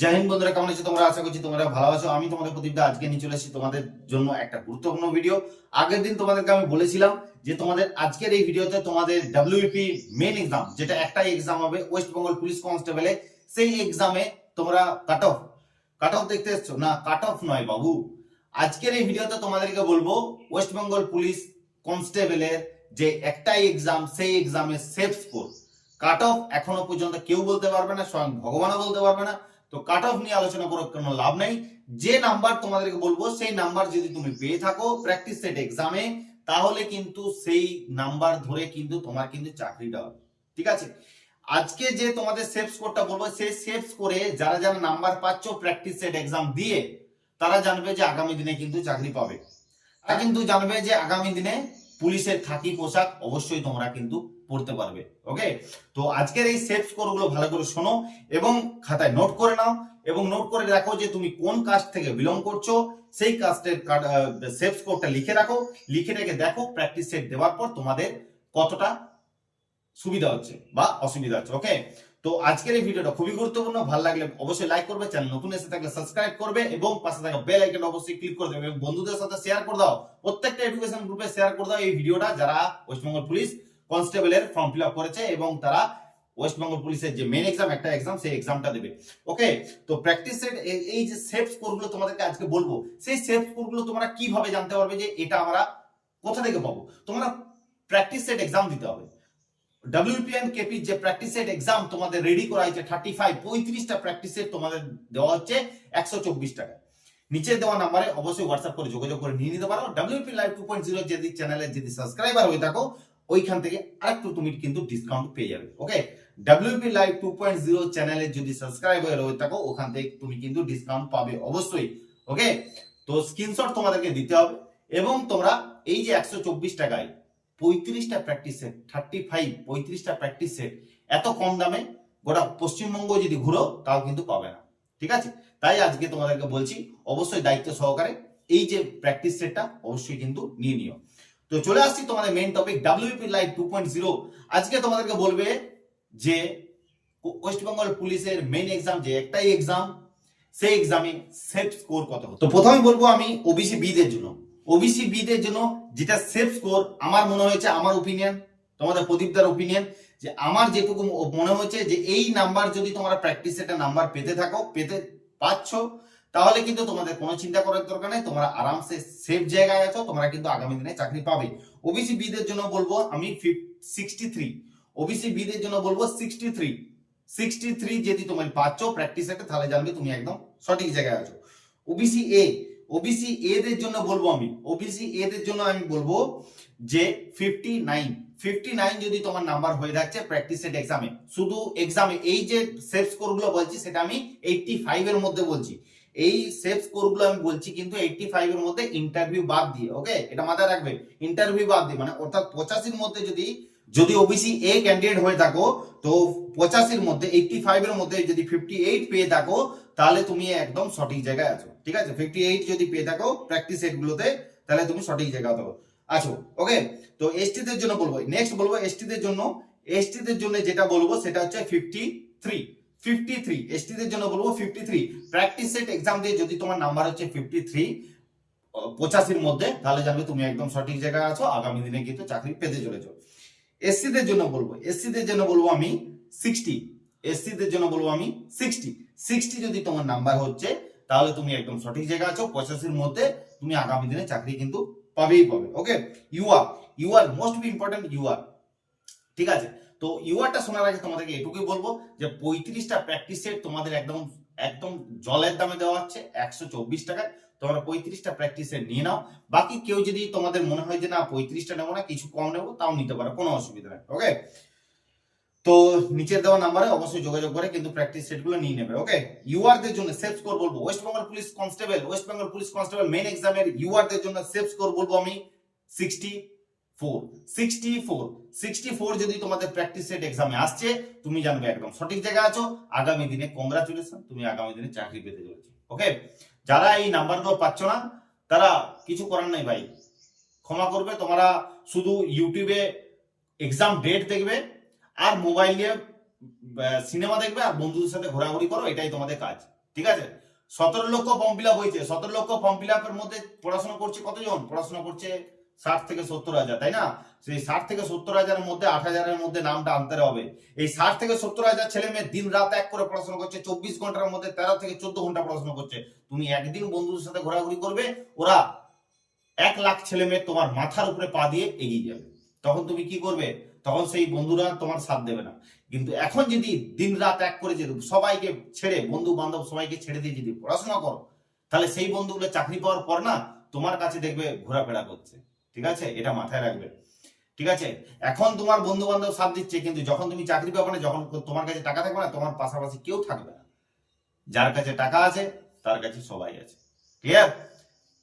জয় হিন্দ বন্ধুরা, কেমন আছো তোমরা? আশা করছি তোমরা ভালো আছো। আমি তোমাদের প্রদীপদা, আজকে নিয়ে চলে এসেছি তোমাদের জন্য একটা গুরুত্বপূর্ণ ভিডিও আগের দিন তোমাদেরকে আমি বলেছিলাম যে তোমাদের আজকের এই ভিডিওতে তোমাদের ডাব্লিউপি মেন এক্সাম যেটা একটাই এক্সাম হবে ওয়েস্ট বেঙ্গল পুলিশ কনস্টেবলে সেই এক্সামে তোমরা কাট অফ কাট অফ দেখতে এসছো? না কাট অফ নয় বাবু। আজকের এই ভিডিওতে তোমাদেরকে বলব ওয়েস্ট বেঙ্গল পুলিশ কনস্টেবলের যে একটাই এক্সাম সেই এক্সামে সেফ স্কোর কাট অফ এখনও পর্যন্ত কেউ বলতে পারবে না, স্বয়ং ভগবানও বলতে পারবে না। তো কাট অফ নিয়ে আলোচনা করে কোনো লাভ নেই। যে নাম্বার তোমাদেরকে বলব, সেই নাম্বার যদি তুমি পেয়ে থাকো প্র্যাকটিস সেট এক্সামে তাহলে কিন্তু সেই নাম্বার ধরে কিন্তু তোমার কিন্তু চাকরিটা হবে। ঠিক আছে? আজকে যে তোমাদের সেফ স্কোরটা বলব, সেই সেফ স্কোরে যারা যারা নাম্বার পাচ্ছ প্র্যাকটিস সেট এক্সাম দিয়ে, তারা জানবে যে আগামী দিনে কিন্তু চাকরি পাবে। তারা কিন্তু জানবে যে আগামী দিনে পুলিশের খাকি পোশাক অবশ্যই তোমরা কিন্তু পড়তে পারবে ওকে তো আজকের এই সেফ স্কোরগুলো ভালো করে শোনো এবং খাতায় নোট করে নাও এবং নোট করে রাখো যে তুমি কোন কাস্ট থেকে বিলং করছ, সেই কাস্টের সেফ স্কোরটা লিখে রাখো, লিখে রেখে দেখো প্র্যাকটিস সেট দেওয়ার পর তোমাদের কতটা সুবিধা হচ্ছে বা অসুবিধা হচ্ছে ওকে তো আজকের এই ভিডিওটা খুবই গুরুত্বপূর্ণ, ভালো লাগলে অবশ্যই লাইক করবে চ্যানেল নতুন এসে থাকলে সাবস্ক্রাইব করবে এবং পাশে থাকা বেল আইকন অবশ্যই ক্লিক করে দেবে এবং বন্ধুদের সাথে শেয়ার করে দাও, প্রত্যেকটা এডুকেশন গ্রুপে শেয়ার করে দাও এই ভিডিওটা, যারা ওয়েস্টবেঙ্গল পুলিশ কনস্টেবলের ফর্ম ফিল করেছে এবং তারা ওয়েস্ট বেঙ্গল পুলিশের যে মেন এক্সাম একটা এক্সাম সেই এক্সামটা দেবে। ওকে তো প্র্যাকটিস সেট এই যে সেফ স্কোরগুলো তোমাদেরকে আজকে বলব, সেই সেফ স্কোরগুলো তোমরা কীভাবে জানতে পারবে যে এটা আমরা কোথা থেকে পাবো? তোমরা প্র্যাকটিস সেট এক্সাম দিতে হবে। ডাব্লিউপিএন কেপি যে প্র্যাকটিস সেট এক্সাম তোমাদের রেডি করা হয়েছে থার্টি ফাইভ পঁয়ত্রিশটা প্র্যাকটিস সেট তোমাদের দেওয়া হচ্ছে একশো চব্বিশ টাকা নিচে দেওয়া নাম্বারে অবশ্যই হোয়াটসঅ্যাপ করে যোগাযোগ করে নিয়ে নিতে পারো। WP live two point zero যদি চ্যানেলের যদি সাবস্ক্রাইবার হয়ে থাকো ওইখান থেকে আরেকটু তুমি কিন্তু ডিসকাউন্ট পেয়ে যাবে okay WP live two point zero চ্যানেলে যদি সাবস্ক্রাইবার হয়ে রয়ে থাকো, ওখান থেকে তুমি কিন্তু ডিসকাউন্ট পাবে অবশ্যই ওকে তো স্ক্রিনশট তোমাদেরকে দিতে হবে এবং তোমরা এই যে একশো চব্বিশ টাকায় পঁয়ত্রিশটা প্র্যাকটিস সেট থার্টি ফাইভ পঁয়ত্রিশটা প্র্যাকটিস সেট এত কম দামে গোটা পশ্চিমবঙ্গ যদি ঘুরো, তাও কিন্তু পাবে না, ঠিক আছে? তাই আজকে তোমাদেরকে বলছি, অবশ্যই দায়িত্ব সহকারে এই যে প্র্যাকটিস সেটটা অবশ্যই কিন্তু নিয়ে নিও। তো চলে আসছি তোমাদের main topic WP live two point zero আজকে তোমাদেরকে বলবে যে ওয়েস্ট বেঙ্গল পুলিশের মেইন এক্সাম যে একটাই এক্সাম সেই এক্সামে সেফ স্কোর কত তো প্রথমে বলব আমি ওবিসি বিদের জন্য। ওবিসি বিদের জন্য যেটা সেফ স্কোর আমার মনে হয়েছে, আমার ওপিনিয়ন তোমাদের প্রদীপদার ওপিনিয়ন যে আমার যেটুকু মনে হয়েছে যে এই নাম্বার যদি তোমরা প্র্যাকটিস একটা নাম্বার পেতে থাকো, পেতে পাচ্ছ তাহলে কিন্তু তোমাদের কোনো চিন্তা করার দরকার নেই, তোমরা আরামসে সেফ জায়গায় আছো, তোমরা কিন্তু আগামী দিনে চাকরি পাবে। ওবিসি বিদের জন্য বলব আমি সিক্সটি থ্রি ওবিসি বিদের জন্য বলব সিক্সটি থ্রি সিক্সটি থ্রি যদি তুমি পাচ্ছ প্র্যাকটিস একটা তাহলে জানবে তুমি একদম সঠিক জায়গায় আছো। ওবিসি এ ওবিসি এ দের জন্য বলব আমি। ওবিসি এ দের জন্য আমি বলব যে ফিফটি নাইন ফিফটি নাইন যদি তোমার নাম্বার হয়ে যাচ্ছে প্র্যাকটিস সেট এক্সামে শুধু এক্সামে এই যে সেফ স্কোরগুলো বলছি, সেটা আমি এইটটি ফাইভ এর মধ্যে বলছি। এই সেফ স্কোরগুলো আমি বলছি কিন্তু এইটটি ফাইভ এর মধ্যে ইন্টারভিউ বাদ দিয়ে ওকে এটা মাথায় রাখবে ইন্টারভিউ বাদ দিয়ে মানে অর্থাৎ পঁচাশির মধ্যে যদি যদি ওবিসি এ ক্যান্ডিডেট হয়ে থাকো, তো পঁচাশির মধ্যে এইটটি ফাইভ এর মধ্যে যদি ফিফটি এইট পেয়ে থাকো, তাহলে তুমি একদম সঠিক জায়গায় আছো, ঠিক আছে? ফিফটি এইট যদি পেয়ে থাকো প্র্যাকটিস সেট গুলোতে, তাহলে তুমি সঠিক জায়গায় আছো আছো ওকে তো এসটি দের জন্য বলব নেক্সট বলব এসটি দের জন্য এসটি দের জন্য যেটা বলব, সেটা হচ্ছে fifty three fifty three ST দের জন্য বলব fifty three practice set exam দিয়ে যদি তোমার নাম্বার হচ্ছে ফিফটি থ্রি পঁচাশির মধ্যে, তাহলে জানবে তুমি একদম সঠিক জায়গায় আছো, আগামী দিনে কিন্তু চাকরি পেতে চলেছো। এসসি দের জন্য বলব এসসি দের জন্য বলব আমি সিক্সটি এসসি দের জন্য বলব আমি সিক্সটি সিক্সটি যদি তোমার নাম্বার হচ্ছে, তাহলে তুমি একদম সঠিক জায়গায় আছো, পঁচাশির মধ্যে তুমি আগামী দিনে চাকরি কিন্তু পাবেই পাবে okay UR UR most be important UR ঠিক আছে? তো ইউআরটা শোনার আগে তোমাদেরকে এটুকুই বলব যে পঁয়ত্রিশটা প্র্যাকটিস সেট তোমাদের একদম একদম জলের দামে দেওয়া হচ্ছে, একশো চব্বিশ টাকায়। তোমরা পঁয়ত্রিশটা প্র্যাকটিস সেট নিয়ে নাও। বাকি কেউ যদি তোমাদের মনে হয় যে না, পঁয়ত্রিশটা নেব না, কিছু কম নেব, তাও নিতে পারো, কোনো অসুবিধা নেই ওকে তো নিচের দেওয়া নাম্বারে অবশ্যই যোগাযোগ করে কিন্তু প্র্যাকটিস সেটগুলো নিয়ে নেবে ওকে ইউআর দের জন্য সেফ স্কোর বলব। West Bengal police constable West Bengal police constable main এক্সামের ইউআর দের জন্য সেফ স্কোর বলব আমি sixty four sixty four sixty four যদি তোমাদের প্র্যাকটিস সেট এক্সামে আসছে, তুমি জানবে একদম সঠিক জায়গায় আছো। আগামী দিনে কংগ্রাচুলেশন তুমি আগামী দিনে চাকরি পেতে চলেছো। ওকে যারা এই নাম্বারগুলো পাচ্ছ না, তারা কিছু করার নাই ভাই। ক্ষমা করবে, তোমরা শুধু ইউটিউবে এক্সাম ডেট দেখবে, আর মোবাইল নিয়ে সিনেমা দেখবে, আর বন্ধুদের সাথে ঘোরাঘুরি করো, এটাই তোমাদের কাজ। ঠিক আছে? সতেরো লক্ষ ফর্ম ফিল আপ হয়েছে। সতেরো লক্ষ ফর্ম ফিল আপের মধ্যে পড়াশোনা করছে কতজন? পড়াশোনা করছে ষাট থেকে সত্তর হাজার, তাই না? সেই ষাট থেকে সত্তর হাজারের মধ্যে আট হাজারের মধ্যে নামটা আনতে হবে। এই ষাট থেকে সত্তর হাজার ছেলে মেয়ে দিন রাত এক করে পড়াশোনা করছে, চব্বিশ ঘণ্টার মধ্যে তেরো থেকে চোদ্দ ঘণ্টা পড়াশোনা করছে। তুমি একদিন বন্ধুদের সাথে ঘোরাঘুরি করবে, ওরা এক লাখ ছেলে মেয়ে তোমার মাথার উপরে পা দিয়ে এগিয়ে যাবে। তখন তুমি কি করবে? তখন সেই বন্ধুরা তোমার সাথ দেবে না। কিন্তু এখন যদি দিন রাত এক করে যদি সবাইকে ছেড়ে বন্ধু বান্ধব সবাইকে ছেড়ে দিয়ে যদি পড়াশোনা করো, তাহলে সেই বন্ধুগুলো চাকরি পাওয়ার পর না তোমার কাছে দেখবে ঘোরাফেরা করছে। ঠিক আছে? এটা মাথায় রাখবে। ঠিক আছে? এখন তোমার বন্ধু বান্ধব সাথ দিচ্ছে, কিন্তু যখন তুমি চাকরি পাবে না, যখন তোমার কাছে টাকা থাকবে না, তোমার পাশাপাশি কেউ থাকবে না। যার কাছে টাকা আছে, তার কাছে সবাই আছে। ক্লিয়ার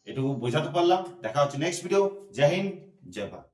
এটুকু বোঝাতে পারলাম। দেখা হচ্ছে নেক্সট ভিডিও জয় হিন্দ, জয় ভারত।